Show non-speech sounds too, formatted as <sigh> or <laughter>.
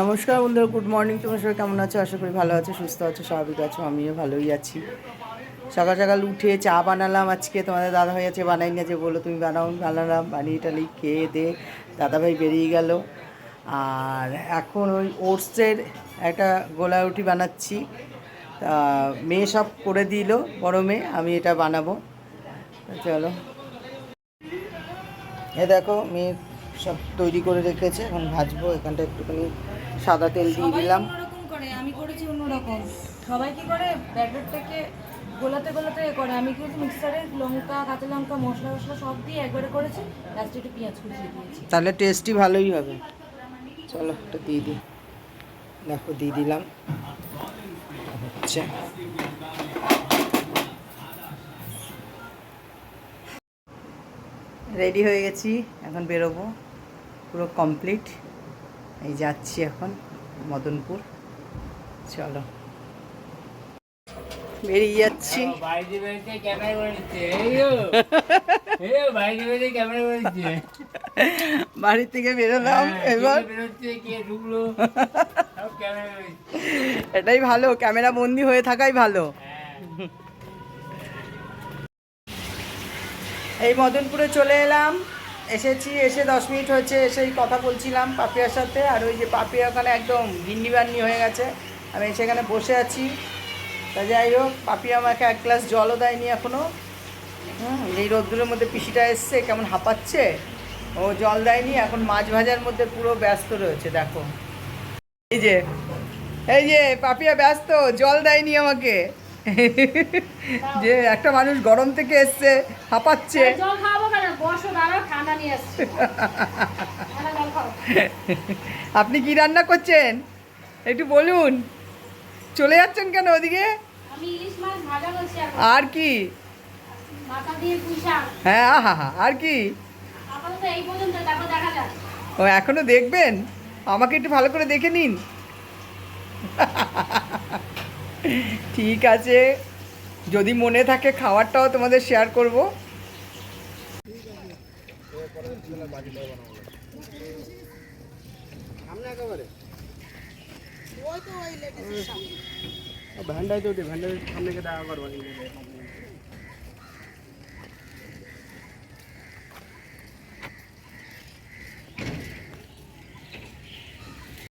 নমস্কার বন্ধুরা good morning তোমার সবাই কেমন আছো? আশা করি ভালো আছো, সুস্থ আছো, স্বাভাবিক আছো, আমিও ভালোই আছি। সকাল সকাল উঠে চা বানালাম আজকে, তোমাদের দাদাভাই আছে, বানাই না যে বলো তুমি বানাও, বানালাম, বানিয়ে টালি খেয়ে দে, দাদাভাই বেরিয়ে গেল। আর এখন ওই ওটসের একটা গোলা রুটি বানাচ্ছি। তা মেয়ে সব করে দিল, বড় মেয়ে, আমি এটা বানাবো। চলো। এ দেখো, মেয়ে সব তৈরি করে রেখেছে, এখন ভাজবো, এখানটা একটুখানি সাদা তেল দিয়ে দিলাম। অন্যরকম করে আমি করেছি অন্যরকম। সবাই কি করে? ব্যাটারটাকে গোলাতে গোলাতে করে। আমি কিন্তু মিক্সারে লঙ্কা কাঁচা লঙ্কা মশলা মশলা সব দিয়ে একবারে করেছি। লাস্টে একটু পেঁয়াজ কুচিয়ে দিয়েছি। তাহলে টেস্টই ভালোই হবে। চলো একটা দিয়ে দিই। দেখো দিয়ে দিলাম। আচ্ছা। রেডি হয়ে গেছি। এখন বেরোবো। পুরো কমপ্লিট এই যাচ্ছি এখন মদনপুর। চলো। বেরিয়ে যাচ্ছি। <laughs> বাড়ি থেকে বেরোলাম হ্যাঁ, এবার। এটাই ভালো ক্যামেরা বন্দি হয়ে থাকাই ভালো। হ্যাঁ। এই মদনপুরে চলে এলাম। এসেছি, এসে দশ মিনিট হয়েছে এসেই কথা বলছিলাম পাপিয়ার সাথে, আর ওই যে পাপিয়া ওখানে একদম ভিন্নি বান্নি হয়ে গেছে। আমি সেখানে বসে আছি। তা যাই হোক, পাপিয়া আমাকে এক গ্লাস জলও দেয়নি এখনও হুম, এই রোদ্দুরের মধ্যে পিসিটা এসছে, কেমন হাঁপাচ্ছে। ও জল দেয়নি, এখন মাছ ভাজার মধ্যে পুরো ব্যস্ত রয়েছে, দেখো। এই যে এই যে, পাপিয়া ব্যস্ত, জল দেয়নি আমাকে। যে একটা মানুষ গরম থেকে এসছে, হাঁপাচ্ছে। জল খাওয়াবো আপনি কি রান্না করছেন? একটু বলুন। চলে যাচ্ছেন কেন ওদিকে? আর কি? হ্যাঁ আহা হা আর কি? ও এখনও দেখবেন? আমাকে একটু ভালো করে দেখে নিন। ঠিক আছে। যদি মনে থাকে খাবারটাও তোমাদের শেয়ার করব। ভ্যান্ডাই তো ভ্যান্ডাই সামনে কে দেখা করব।